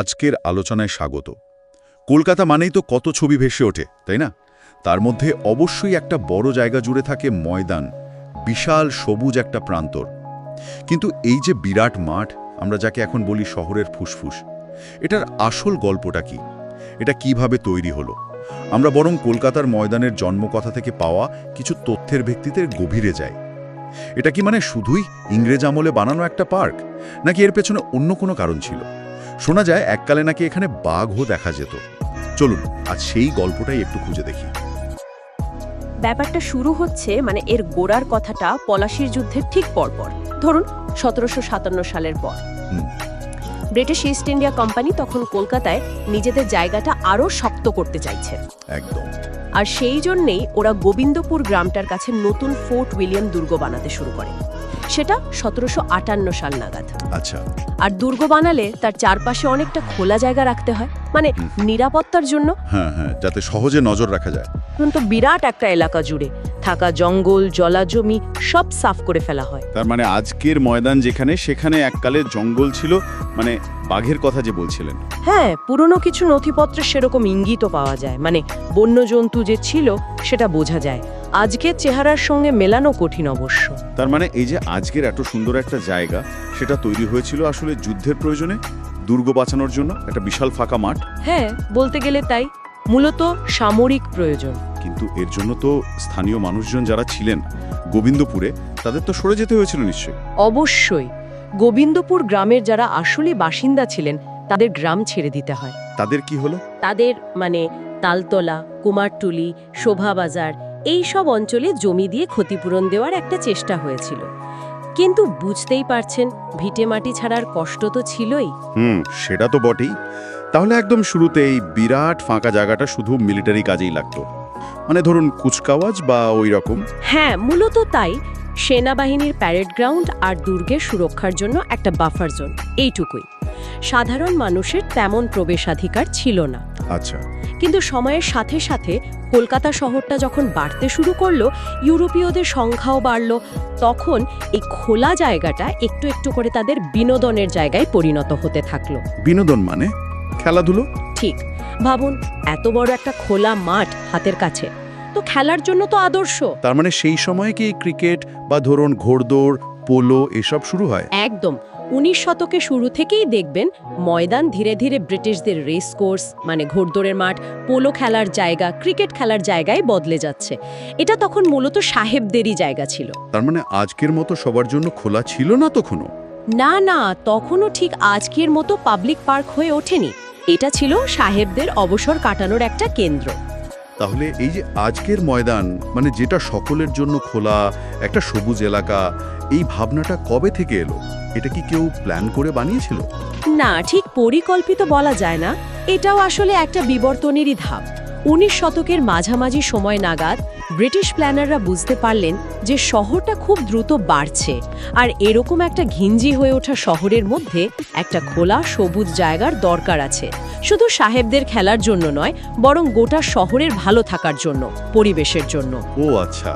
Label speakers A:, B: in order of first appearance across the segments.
A: আজকের আলোচনায় স্বাগত। কলকাতা মানেই তো কত ছবি ভেসে ওঠে, তাই না? তার মধ্যে অবশ্যই একটা বড় জায়গা জুড়ে থাকে ময়দান, বিশাল সবুজ একটা প্রান্তর। কিন্তু এই যে বিরাট মাঠ, আমরা যাকে এখন বলি শহরের ফুসফুস, এটার আসল গল্পটা কি? এটা কীভাবে তৈরি হলো? আমরা বরং কলকাতার ময়দানের জন্মকথা থেকে পাওয়া কিছু তথ্যের ভিত্তিতে গভীরে যাই। এটা কি মানে শুধুই ইংরেজ আমলে বানানো একটা পার্ক, নাকি এর পেছনে অন্য কোনো কারণ ছিল? শোনা যায় এককালে নাকি এখানে বাঘও দেখা যেত। চলুন আজ সেই গল্পটাই একটু খুঁজে দেখি।
B: ব্যাপারটা শুরু হচ্ছে মানে এর গোড়ার কথাটা পলাশির যুদ্ধের ঠিক পরপর। ধরুন সতেরোশো সাতান্ন সালের পর। ব্রিটিশ ইস্ট ইন্ডিয়া কোম্পানি তখন কলকাতায় নিজেদের জায়গাটা আরও শক্ত করতে চাইছে।
A: একদম।
B: আর সেই জন্যেই ওরা গোবিন্দপুর গ্রামটার কাছে নতুন ফোর্ট উইলিয়াম দুর্গ বানাতে শুরু করে। সেটা সতেরোশো আটান্ন সাল নাগাদ।
A: আচ্ছা।
B: আর দুর্গ বানালে তার চারপাশে অনেকটা খোলা জায়গা রাখতে হয়। মানে নিরাপত্তার জন্য
A: হ্যাঁ হ্যাঁ যাতে সহজে নজর রাখা যায়।
B: কিন্তু বিরাট একটা এলাকা জুড়ে থাকা জঙ্গল জলাজমি সব সাফ করে ফেলা হয়।
C: তার মানে আজকের ময়দান যেখানে সেখানে এককালে জঙ্গল ছিল মানে বাঘের কথা যে বলছিলেন।
B: হ্যাঁ পুরনো কিছু নথিপত্রে সেরকম ইঙ্গিতও পাওয়া যায়। মানে বন্যজন্তু যে ছিল সেটা বোঝা যায়। আজকের চেহারার সঙ্গে মেলানো কঠিন অবশ্য।
C: তার মানে এই যে আজকের এত সুন্দর একটা জায়গা সেটা তৈরি হয়েছিল আসলে যুদ্ধের প্রয়োজনে দুর্গ বাঁচানোর জন্য একটা বিশাল ফাঁকা মাঠ?
B: হ্যাঁ বলতে গেলে তাই মূলত সামরিক প্রয়োজন।
C: কিন্তু এর জন্য তো স্থানীয় মানুষজন যারা ছিলেন গোবিন্দপুরে তাদের তো সরে যেতে হয়েছিল নিশ্চয়ই।
B: অবশ্যই গোবিন্দপুর গ্রামের যারা আসলে বাসিন্দা ছিলেন তাদের গ্রাম ছেড়ে দিতে হয়।
C: তাদের কি হলো?
B: তাদের মানে তালতলা কুমারটুলি শোভাবাজার এই সব অঞ্চলে জমি দিয়ে ক্ষতিপূরণ দেওয়ার একটা চেষ্টা হয়েছিল। কিন্তু বুঝতেই পারছেন ভিটে মাটি ছাড়ার কষ্ট তো ছিলই।
C: হুম সেটা তো বটেই। তাহলে একদম শুরুতে এই বিরাট ফাঁকা জায়গাটা শুধু মিলিটারি কাজেই লাগতো। মানে ধরুন কুচকাওয়াজ বা ওই রকম।
B: হ্যাঁ মূলত তাই। সেনাবাহিনীর প্যারেড গ্রাউন্ড আর দুর্গের সুরক্ষার জন্য একটা বাফার জোন এইটুকুই। সাধারণ মানুষের তেমন প্রবেশাধিকার ছিল না।
C: আচ্ছা।
B: কিন্তু সময়ের সাথে সাথে কলকাতা শহরটা যখন বাড়তে শুরু করল ইউরোপীয়দের সংখ্যাও বাড়ল তখন এই খোলা জায়গাটা একটু একটু করে তাদের বিনোদনের জায়গায় পরিণত হতে থাকল।
C: বিনোদন মানে? খেলাধুলো?
B: ঠিক। ভাবুন এত বড় একটা খোলা মাঠ হাতের কাছে। তো খেলার জন্য তো আদর্শ।
C: তার মানে সেই সময় কি ক্রিকেট বা ধরুন ঘোড়দৌড় পোলো এসব শুরু হয়?
B: একদম। উনিশ শতকে শুরু থেকেই দেখবেন ময়দান ধীরে ধীরে ব্রিটিশদের রেস কোর্স মানে ঘোড়দৌড়ের মাঠ পোলো খেলার জায়গা ক্রিকেট খেলার জায়গায় বদলে যাচ্ছে। এটা তখন মূলত সাহেবদেরই জায়গা ছিল।
A: তার মানে আজকের মতো সবার জন্য খোলা ছিল না তখনও?
B: না না তখনও ঠিক আজকের মতো পাবলিক পার্ক হয়ে ওঠেনি। এটা ছিল সাহেবদের অবসর কাটানোর একটা কেন্দ্র।
A: তাহলে এই যে আজকের ময়দান মানে যেটা সকলের জন্য খোলা, একটা সবুজ এলাকা, এই ভাবনাটা কবে থেকে এলো? এটা কি কেউ প্ল্যান করে বানিয়েছিল?
B: না, ঠিক পরিকল্পিত বলা যায় না। এটাও আসলে একটা বিবর্তনেরই ধাপ। উনিশ শতকের মাঝামাঝি সময় নাগাদ ব্রিটিশ প্ল্যানাররা বুঝতে পারলেন যে শহরটা খুব দ্রুত বাড়ছে আর এরকম একটা ঘিঞ্জি হয়ে ওঠা শহরের মধ্যে একটা খোলা সবুজ জায়গার দরকার আছে। শুধু সাহেবদের খেলার জন্য নয় বরং গোটা শহরের ভালো থাকার জন্য পরিবেশের জন্য।
A: ও আচ্ছা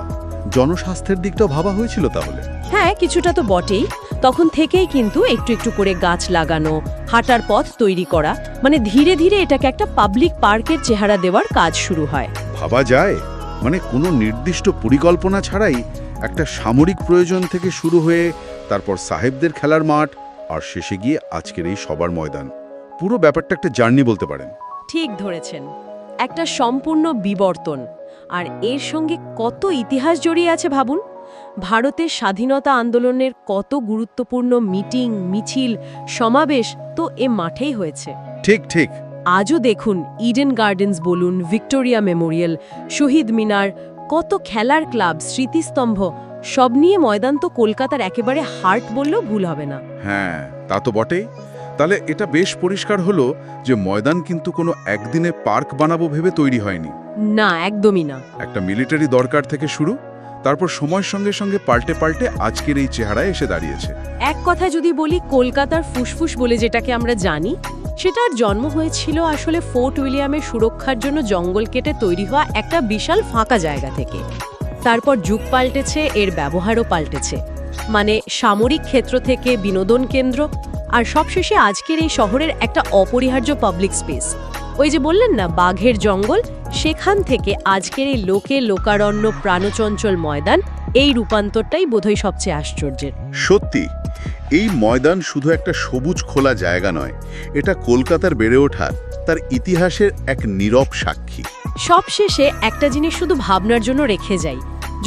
A: জনস্বাস্থ্যের দিকটাও ভাবা হয়েছিল তাহলে?
B: হ্যাঁ কিছুটা তো বটেই। তখন থেকেই কিন্তু একটু একটু করে গাছ লাগানো হাঁটার পথ তৈরি করা মানে ধীরে ধীরে এটাকে একটা পাবলিক পার্কের চেহারা দেওয়ার কাজ শুরু হয়।
A: ভাবা যায়? মানে কোনো নির্দিষ্ট পরিকল্পনা ছাড়াই একটা সামরিক প্রয়োজন থেকে শুরু হয়ে তারপর সাহেবদের খেলার মাঠ আর শেষে গিয়ে আজকের এই সবার ময়দান। পুরো ব্যাপারটা একটা জার্নি বলতে পারেন।
B: ঠিক ধরেছেন। একটা সম্পূর্ণ বিবর্তন। আর এর সঙ্গে কত ইতিহাস জড়িয়ে আছে ভাবুন? ভারতের স্বাধীনতা আন্দোলনের কত গুরুত্বপূর্ণ মিটিং মিছিল সমাবেশ তো এ মাঠেই হয়েছে।
A: ঠিক ঠিক।
B: আজও দেখুন ইডেন গার্ডেন্স বলুন ভিক্টোরিয়া মেমোরিয়াল শহীদ মিনার কত খেলার ক্লাব স্মৃতিস্তম্ভ সব নিয়ে ময়দান তো কলকাতার একেবারে হার্ট বললেও ভুল হবে না।
A: হ্যাঁ তা তো বটেই। তাহলে এটা বেশ পরিষ্কার হলো যে ময়দান কিন্তু কোনো একদিনে পার্ক বানাবো ভেবে তৈরি হয়নি।
B: না একদমই না।
A: একটা মিলিটারি দরকার থেকে শুরু তারপর সময়ের সঙ্গে সঙ্গে পাল্টে পাল্টে আজকের এই চেহারায় এসে দাঁড়িয়েছে।
B: এক কথা যদি বলি কলকাতার ফুসফুস বলে যেটাকে আমরা জানি সেটার জন্ম হয়েছিল আসলে ফোর্ট উইলিয়ামের সুরক্ষার জন্য জঙ্গল কেটে তৈরি হওয়া একটা বিশাল ফাঁকা জায়গা থেকে। তারপর যুগ পাল্টেছে, এর ব্যবহারও পাল্টেছে। মানে সামরিক ক্ষেত্র থেকে বিনোদন কেন্দ্র, আর সবশেষে আজকের এই শহরের একটা অপরিহার্য পাবলিক স্পেস ওই যে বললেন না, বাঘের জঙ্গল? সেখান থেকে আজকের এই লোকে লোকারণ্য প্রাণচঞ্চল ময়দান, এই রূপান্তরটাই বোধহয় সবচেয়ে আশ্চর্যের।
A: সত্যি এই ময়দান শুধু একটা সবুজ খোলা জায়গা নয়, এটা কলকাতার বেড়ে ওঠা তার ইতিহাসের এক নীরব সাক্ষী।
B: সবশেষে একটা জিনিস শুধু ভাবনার জন্য রেখে যাই,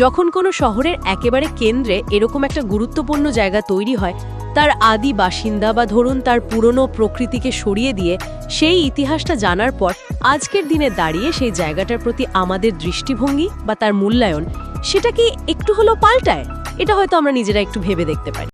B: যখন কোনো শহরের একেবারে কেন্দ্রে এরকম একটা গুরুত্বপূর্ণ জায়গা তৈরি হয়, তার আদি বাসিন্দা বা ধরুন তার পুরনো প্রকৃতিকে সরিয়ে দিয়ে সেই ইতিহাসটা জানার পর আজকের দিনে দাঁড়িয়ে সেই জায়গাটার প্রতি আমাদের দৃষ্টিভঙ্গি বা তার মূল্যায়ন, সেটা কি একটু হলো পাল্টায়? এটা হয়তো আমরা নিজেরা একটু ভেবে দেখতে পারি।